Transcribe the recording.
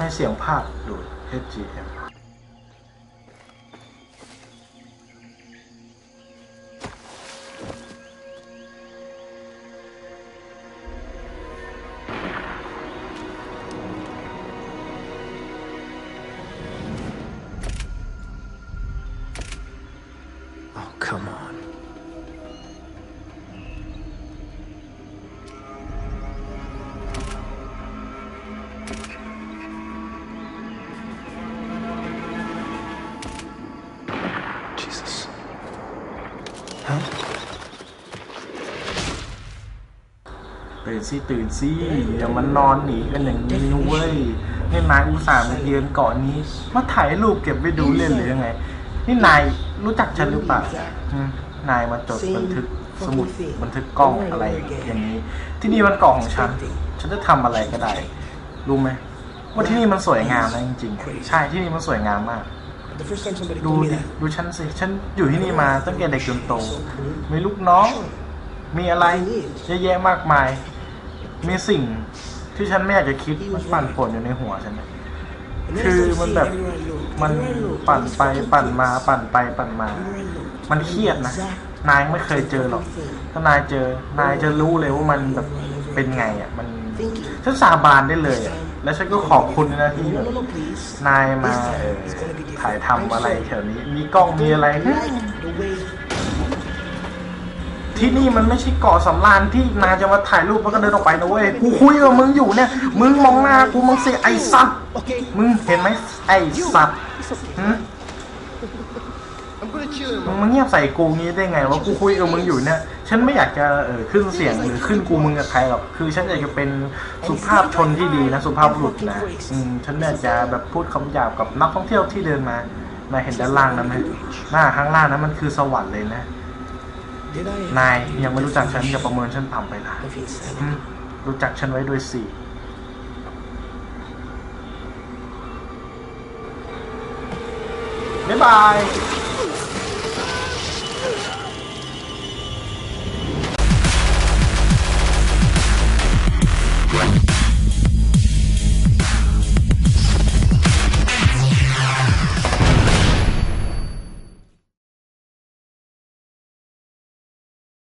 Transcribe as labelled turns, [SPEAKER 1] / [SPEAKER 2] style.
[SPEAKER 1] ให้เสียงภาคดูด HGM
[SPEAKER 2] อ๋อ come on
[SPEAKER 1] ตื่นสิตื่นสิอย่ามันนอนหนีกันอย่างนี้นะเว้ยนี่นายอุตส่าห์มาเยือนเกาะนี้ มาถ่ายรูปเก็บไว้ดูเล่นหรือยังไง นี่นายรู้จักฉันหรือเปล่าอืมนายมาจดบันทึกสมุดบันทึกกล้องอะไรอย่างนี้ ที่นี่มันเกาะของฉัน ฉันจะทำอะไรก็ได้ รู้ไหมว่าที่นี่มันสวยงามนะจริงๆ ใช่ที่นี่มันสวยงามมาก
[SPEAKER 2] The first time somebody
[SPEAKER 1] ดู
[SPEAKER 2] told me
[SPEAKER 1] ดิ
[SPEAKER 2] that
[SPEAKER 1] ดูฉันสิ ฉันอยู่ที่นี่มาตั้งแต่เด็กจนโต มีลูกน้อง มีอะไรเยอะแยะมากมาย มีสิ่งที่ฉันไม่อยากจะคิดมันปั่นป่วนอยู่ในหัวฉันนะ
[SPEAKER 2] And then I
[SPEAKER 1] คือ
[SPEAKER 2] started
[SPEAKER 1] มัน
[SPEAKER 2] seeing
[SPEAKER 1] แบบ
[SPEAKER 2] everywhere I looked,
[SPEAKER 1] มัน
[SPEAKER 2] everywhere I looked,
[SPEAKER 1] ปั่นไป
[SPEAKER 2] it was
[SPEAKER 1] ปั่นมา
[SPEAKER 2] everything.
[SPEAKER 1] ปั่นไปปั่นมา
[SPEAKER 2] Everywhere I looked,
[SPEAKER 1] มันเครียดนะ นายไม่เคยเจอหรอก ถ้านายเจอนายจะรู้เลยว่ามันแบบเป็นไงอะ มัน
[SPEAKER 2] thinking.
[SPEAKER 1] ฉันสาบานได้เลยอะ แล้วฉันก็ขอบคุณนะที่
[SPEAKER 2] No,
[SPEAKER 1] แบบ
[SPEAKER 2] no, no, please.
[SPEAKER 1] นายมา
[SPEAKER 2] This
[SPEAKER 1] เอ
[SPEAKER 2] time
[SPEAKER 1] อ
[SPEAKER 2] it's gonna be different.
[SPEAKER 1] ถ่ายทำอะไร
[SPEAKER 2] I'm
[SPEAKER 1] แถ
[SPEAKER 2] sure.
[SPEAKER 1] วนี้ มีกล้องมีอะไร
[SPEAKER 2] Like the way
[SPEAKER 1] ที่นี่มันไม่ใช่เกาะสำราญที่นายจะมาถ่ายรูปแล้วก็เดินออกไปนะเว้ย กูคุยกับมึงอยู่เนี่ย มึงมองหน้ากูมึงสิไอ้สัตว์
[SPEAKER 2] Okay.
[SPEAKER 1] มึงเห็นไหมไอ้สัตว์
[SPEAKER 2] It's okay.
[SPEAKER 1] หืม
[SPEAKER 2] I'm gonna chill in
[SPEAKER 1] มึง
[SPEAKER 2] my
[SPEAKER 1] มาเงียบใส่กูงี้ได้ไงว่ากูคุยกับมึงอยู่เนี่ย ฉันไม่อยากจะเออขึ้นเสียงหรือขึ้นกูมึงกับใครหรอกคือฉันอยากจะเป็นสุภาพชนที่ดีนะสุภาพบุรุษนะอืมฉันไม่อยากจะแบบพูดคำหยาบกับนักท่องเที่ยวที่เดินมามาเห็นด้านล่างนั้นไหมหน้าข้างล่างนั้นมันคือสวรรค์เลยนะนายยังไม่รู้จักฉันอย่าประเมินฉันต่ำไปนะรู้จักฉันไว้ด้วยสิบ๊ายบาย